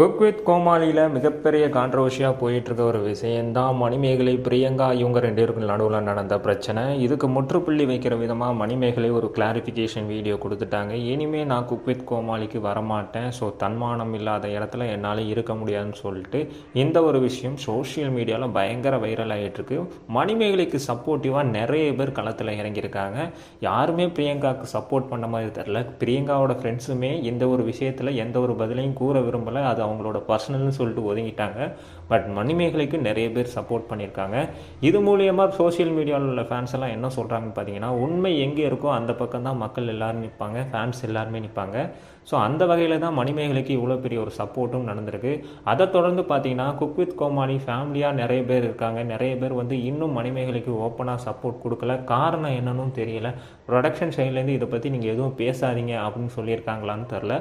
Cook with கோமாளியில் மிகப்பெரிய கான்ட்ரவர்ஷியாக போயிட்டுருக்க ஒரு விஷயந்தான் மணிமேகலை பிரியங்கா இவங்க ரெண்டு பேருக்கும் நடுவில் நடந்த பிரச்சனை. இதுக்கு முற்றுப்புள்ளி வைக்கிற விதமாக மணிமேகலை ஒரு கிளாரிஃபிகேஷன் வீடியோ கொடுத்துட்டாங்க. இனிமே நான் குக் வித் கோமாளிக்கு வரமாட்டேன். ஸோ தன்மானம் இல்லாத இடத்துல என்னால் இருக்க முடியாதுன்னு சொல்லிட்டு இந்த ஒரு விஷயம் சோஷியல் மீடியாவில் பயங்கர வைரல் ஆகிட்டுருக்கு மணிமேகலைக்கு சப்போர்ட்டிவாக நிறைய பேர் களத்தில் இறங்கியிருக்காங்க. யாருமே பிரியங்காவுக்கு சப்போர்ட் பண்ண மாதிரி தெரில பிரியங்காவோட ஃப்ரெண்ட்ஸுமே இந்த ஒரு விஷயத்தில் எந்த ஒரு பதிலையும் கூற விரும்பலை. அது அவங்களோட பர்சனல்னு சொல்லிட்டு ஒதுங்கிட்டாங்க. பட் மணிமேகலைக்கு நிறைய பேர் சப்போர்ட் பண்ணியிருக்காங்க. இது மூலியமாக சோஷியல் மீடியாவில் உள்ள ஃபேன்ஸ் எல்லாம் என்ன சொல்கிறாங்கன்னு பார்த்தீங்கன்னா உண்மை எங்கே இருக்கோ அந்த பக்கம் தான் மக்கள் எல்லோரும் நிற்பாங்க. ஃபேன்ஸ் எல்லாருமே நிற்பாங்க. ஸோ அந்த வகையில் தான் மணிமேகலைக்கு இவ்வளோ பெரிய ஒரு சப்போர்ட்டும் நடந்திருக்கு. அதை தொடர்ந்து பார்த்தீங்கன்னா குக் வித் கோமாளி ஃபேமிலியாக நிறைய பேர் இருக்காங்க. நிறைய பேர் வந்து இன்னும் மணிமேகலைக்கு ஓப்பனாக சப்போர்ட் கொடுக்கல. காரணம் என்னன்னு தெரியல. ப்ரொடக்ஷன் சைட்லேருந்து இதை பற்றி நீங்கள் எதுவும் பேசாதீங்க அப்படின்னு சொல்லியிருக்காங்களான்னு தெரில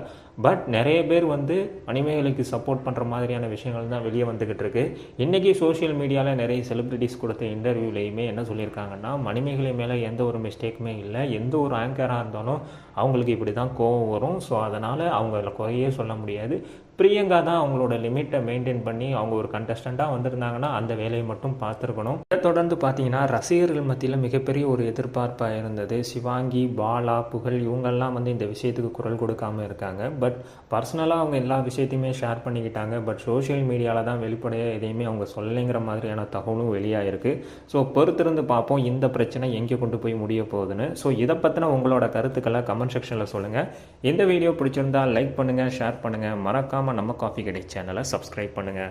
பட் நிறைய பேர் வந்து மணிமேகலைக்கு சப்போர்ட் பண்ணுற மாதிரியான விஷயங்கள் தான் வெளியே வந்துக்கிட்டு இருக்கு. இன்றைக்கி சோஷியல் மீடியாவில் நிறைய செலிப்ரிட்டிஸ் கொடுத்த இன்டர்வியூலையுமே என்ன சொல்லியிருக்காங்கன்னா மணிமேகலை மேலே எந்த ஒரு மிஸ்டேக்குமே இல்லை. எந்த ஒரு ஆங்கராக இருந்தாலும் அவங்களுக்கு இப்படி தான் கோவம் வரும். ஸோ அதனால் அவங்கள குறையே சொல்ல முடியாது. பிரியங்கா தான் அவங்களோட லிமிட்டை மெயின்டைன் பண்ணி அவங்க ஒரு கண்டஸ்டண்ட்டாக வந்திருந்தாங்கன்னா அந்த வேலையை மட்டும் பார்த்துருக்கணும். இதை தொடர்ந்து பார்த்தீங்கன்னா ரசிகர்கள் மத்தியில் மிகப்பெரிய ஒரு எதிர்பார்ப்பாக இருந்தது. சிவாங்கி பாலா புகழ் இவங்கெல்லாம் வந்து இந்த விஷயத்துக்கு குரல் கொடுக்காம இருக்காங்க. பட் பர்சனலாக அவங்க எல்லா விஷயத்தையுமே ஷேர் பண்ணிக்கிட்டாங்க. பட் சோஷியல் மீடியாவில் தான் வெளிப்படையாக எதையுமே அவங்க சொல்லலைங்கிற மாதிரியான தகவலும் வெளியாகிருக்கு ஸோ பொறுத்திருந்து பார்ப்போம். இந்த பிரச்சனை எங்கே கொண்டு போய் முடிய போகுதுன்னு. ஸோ இதை பற்றின உங்களோட கருத்துக்களை கமெண்ட் செக்ஷனில் சொல்லுங்கள் இந்த வீடியோ பிடிச்சிருந்தால் லைக் பண்ணுங்கள் ஷேர் பண்ணுங்கள் மறக்காமல் நம்ம காஃபி கடை சேனலை சப்ஸ்கிரைப் பண்ணுங்கள்